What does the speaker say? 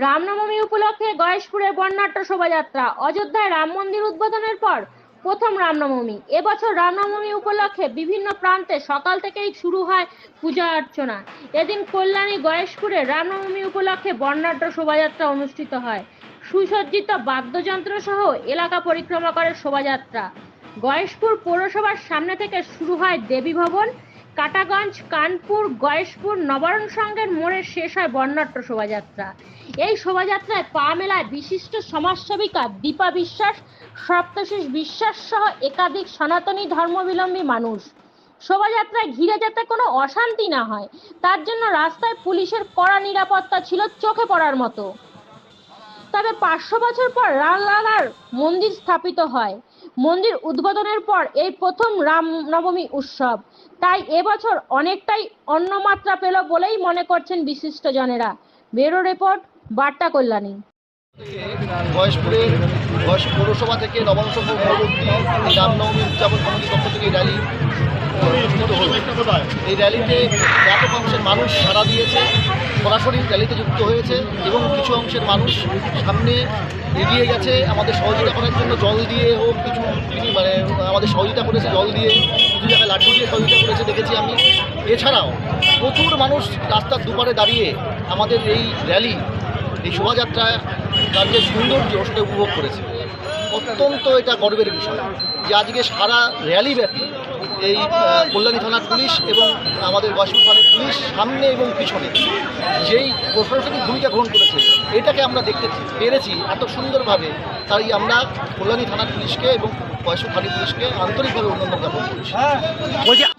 রামনবমী উপলক্ষে গয়েশপুরে বর্ণাঢ্য শোভাযাত্রা। অযোধ্যায় রাম মন্দির উদ্বোধনের পর প্রথম রামনবমী। এবছর রামনবমী উপলক্ষে বিভিন্ন প্রান্তে সকাল থেকেই শুরু হয় পূজা অর্চনা। এদিন কল্যাণী গয়েশপুরে রামনবমী উপলক্ষে বর্ণাঢ্য শোভাযাত্রা অনুষ্ঠিত হয়। সুসজ্জিত বাদ্যযন্ত্র সহ এলাকা পরিক্রমা করে শোভাযাত্রা। গয়েশপুর পৌরসভার সামনে থেকে শুরু হয় দেবী ভবন কাটাগঞ্জ, কানপুর, গয়েশপুর নবারণ সংঘের মোড়ে শেষ হয় বর্ণাঢ্য শোভাযাত্রা। এই শোভাযাত্রায় পা মেলায় বিশিষ্ট সমাজসেবিকা দীপা বিশ্বাস সপ্তশেষ বিশ্বাস সহ একাধিক সনাতনী ধর্মবিলম্বী মানুষ। শোভাযাত্রায় ঘিরে যাতে কোনো অশান্তি না হয়, তার জন্য রাস্তায় পুলিশের কড়া নিরাপত্তা ছিল চোখে পড়ার মতো। তবে পাঁচশো বছর পর রামলালার মন্দির স্থাপিত হয়। মন্দির উদ্বোধনের পর এই প্রথম রাম নবমী উৎসব। তাই এবছর অনেকটাই অন্য মাত্রা পেল বলেই মনে করছেন বিশিষ্টজনেরা। ব্যুরো রিপোর্ট, বার্তা কল্যাণী। পৌরসভা থেকে নবাংশ উদযাপন কমিটির পক্ষ থেকে র্যালি এই র্যালিতে ব্যাপক অংশের মানুষ সাড়া দিয়েছে, সরাসরি র্যালিতে যুক্ত হয়েছে এবং কিছু অংশের মানুষ সামনে এগিয়ে গেছে, আমাদের সহযোগিতা করার জন্য জল দিয়ে হোক, কিছু মানে আমাদের সহযোগিতা করেছে জল দিয়ে, কিছু জায়গায় লাড্ডু দিয়ে সহযোগিতা করেছে, দেখেছি আমি। এছাড়াও প্রচুর মানুষ রাস্তার দুপারে দাঁড়িয়ে আমাদের এই র্যালি, এই শোভাযাত্রা তার যে সৌন্দর্য, সেটা উপভোগ করেছে। অত্যন্ত এটা গর্বের বিষয় যে আজকে সারা র্যালি ব্যাপী এই কল্যাণী থানার পুলিশ এবং আমাদের ওয়াশিং থানার পুলিশ সামনে এবং পিছনে যেই প্রশাসনিক ভূমিকা গ্রহণ করেছে, এটাকে আমরা দেখতে পেরেছি এত সুন্দরভাবে। তাই আমরা কল্যাণী থানার পুলিশকে এবং বয়সু থানার পুলিশকে আন্তরিকভাবে অভিনন্দন জ্ঞাপন করছি